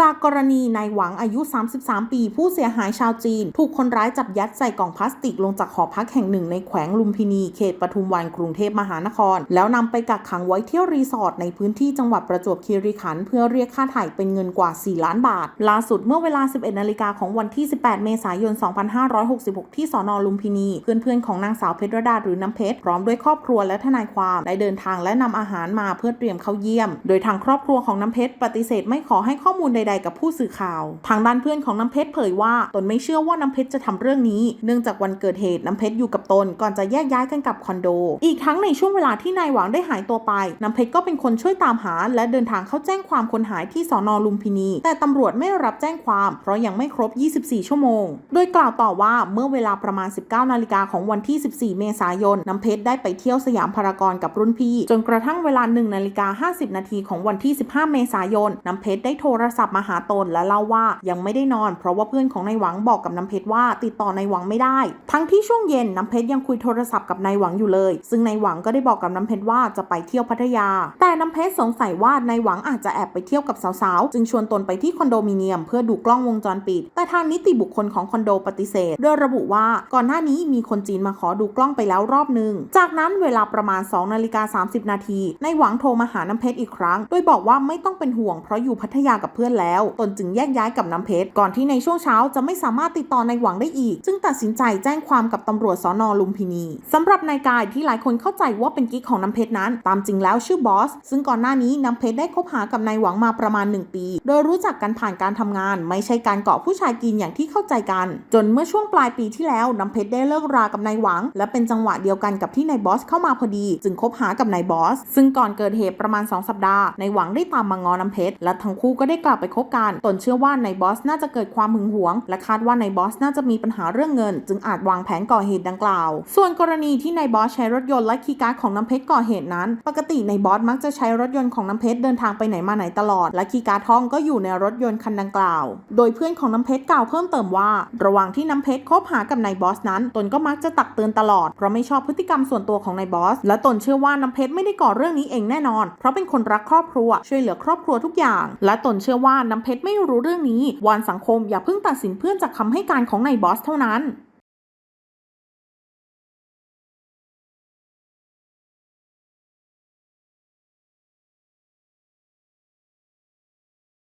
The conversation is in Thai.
จากกรณีนายหวังอายุ 33 ปี ผู้เสียหายชาวจีน ถูกคนร้ายจับยัดใส่กล่องพลาสติกลงจากหอพักแห่งหนึ่งในแขวงลุมพินีเขตปทุมวันกรุงเทพมหานคร แล้วนำไปกักขังไว้เที่ยวรีสอร์ทในพื้นที่จังหวัดประจวบคีรีขันธ์เพื่อเรียกค่าไถ่เป็นเงินกว่า 4 ล้านบาท ล่าสุดเมื่อเวลา 11 นาฬิกาของวันที่ 18 เมษายน 2566 ที่สอนอลุมพินี เพื่อนๆของนางสาวเพชรดาหรือน้ำเพชรพร้อมด้วยครอบครัวและทนายความได้เดินทางและนำอาหารมาเพื่อเตรียมเข้าเยี่ยม โดยทางครอบครัวของน้ำเพชรปฏิเสธไม่ขอให้ข้อมูลใดๆ กับผู้สื่อข่าว ทางด้านเพื่อนของน้ำเพชรเผยว่าตนไม่เชื่อว่าน้ำเพชรจะทำเรื่องนี้ เนื่องจากวันเกิดเหตุน้ำเพชรอยู่กับตนก่อนจะแยกย้ายกันกลับคอนโด อีกทั้งในช่วงเวลาที่นายหวังได้หายตัวไป น้ำเพชรก็เป็นคนช่วยตามหา และเดินทางเข้าแจ้งความคนหายที่สอนอลุมพินี แต่ตำรวจไม่รับแจ้งความ เพราะยังไม่ครบ 24 ชั่วโมง โดยกล่าวต่อว่าเมื่อเวลาประมาณ 19 นาฬิกาของวันที่ 14 เมษายนน้ำเพชรได้ไปเที่ยวสยามพารากอนกับรุ่นพี่ จนกระทั่งเวลา1นาฬิกา50 นาทีของวันที่ 15 เมษายนน้ำเพชรได้โทรศัพท์มาหาตนและเล่าว่ายังไม่ได้นอน เพราะว่าเพื่อนของนายหวังบอกกับน้ำเพชรว่า ติดต่อนายหวังไม่ได้ ทั้งที่ช่วงเย็นน้ำเพชรยังคุยโทรศัพท์กับนายหวังอยู่เลย ซึ่งนายหวังก็ได้บอกกับน้ำเพชรว่าจะไปเที่ยวพัทยา แต่น้ำเพชรสงสัยว่านายหวังอาจจะแอบไปเที่ยวกับสาวๆ จึงชวนตนไปที่คอนโดมิเนียม เพื่อดูกล้องวงจรปิด แต่ทางนิติบุคคลของคอนโดปฏิเสธโดยระบุว่าก่อนหน้านี้มีคนจีนมาขอดูกล้องไปแล้วรอบหนึ่งจากนั้นเวลาประมาณ2นาฬิกา30 นาทีนายหวังโทรมาหาน้ำเพชรอีกครั้ง โดยบอกว่าไม่ต้องเป็นห่วงเพราะอยู่พัทยากับเพื่อนแล้ว ตนจึงแยกย้ายกับน้ำเพชร ก่อนที่ในช่วงเช้าจะไม่สามารถติดต่อในหวังได้อีก จึงตัดสินใจแจ้งความกับตำรวจสอนอลุมพินีสำหรับนายกายที่หลายคนเข้าใจว่าเป็นกิ๊กของน้ำเพชรนั้น ตามจริงแล้วชื่อบอส ซึ่งก่อนหน้านี้น้ำเพชรได้คบหากับนายหวังมาประมาณ 1 ปี โดยรู้จักกันผ่านการทำงาน ไม่ใช่การเกาะผู้ชายกินอย่างที่เข้าใจกัน จนเมื่อช่วงปลายปีที่แล้วน้ำเพชรได้เลิกรากับนายหวัง และเป็นจังหวะเดียวกันกับที่นายบอสเข้ามาพอดี จึงคบหากับนายบอส ซึ่งก่อนเกิดเหตุประมาณ 2 สัปดาห์นายหวังได้ตามมางอน้ำเพชรและทั้งคู่ก็ได้กลับไปคบกัน ตนเชื่อว่านายบอสน่าจะเกิดความหึงหวง และคาดว่านายบอสน่าจะมีปัญหาเรื่องเงิน จึงอาจวางแผนก่อเหตุดังกล่าว ส่วนกรณีที่นายบอสใช้รถยนต์และคีย์การ์ดของน้ำเพชรก่อเหตุนั้น ปกตินายบอสมักจะใช้รถยนต์ของน้ำเพชรเดินทางไปไหนมาไหนตลอด และคีย์การ์ดทองก็อยู่ในรถยนต์คันดังกล่าว โดยเพื่อนของน้ำเพชรกล่าวเพิ่มเติมว่า ระหว่างที่น้ำเพชรคบหากับนายบอสนั้น ตนก็มักจะตักเตือนตลอดเพราะไม่ชอบพฤติกรรมส่วนตัวของนายบอสและตนเชื่อว่าน้ำเพชรไม่ได้ก่อเรื่องนี้เองแน่นอน เพราะเป็นคนรักครอบครัวช่วยเหลือครอบครัวทุกอย่าง และตนเชื่อว่าน้ำเพชรไม่รู้เรื่องนี้วอนสังคมอย่าเพิ่งตัดสินเพื่อนจากคำให้การของนายบอสเท่านั้น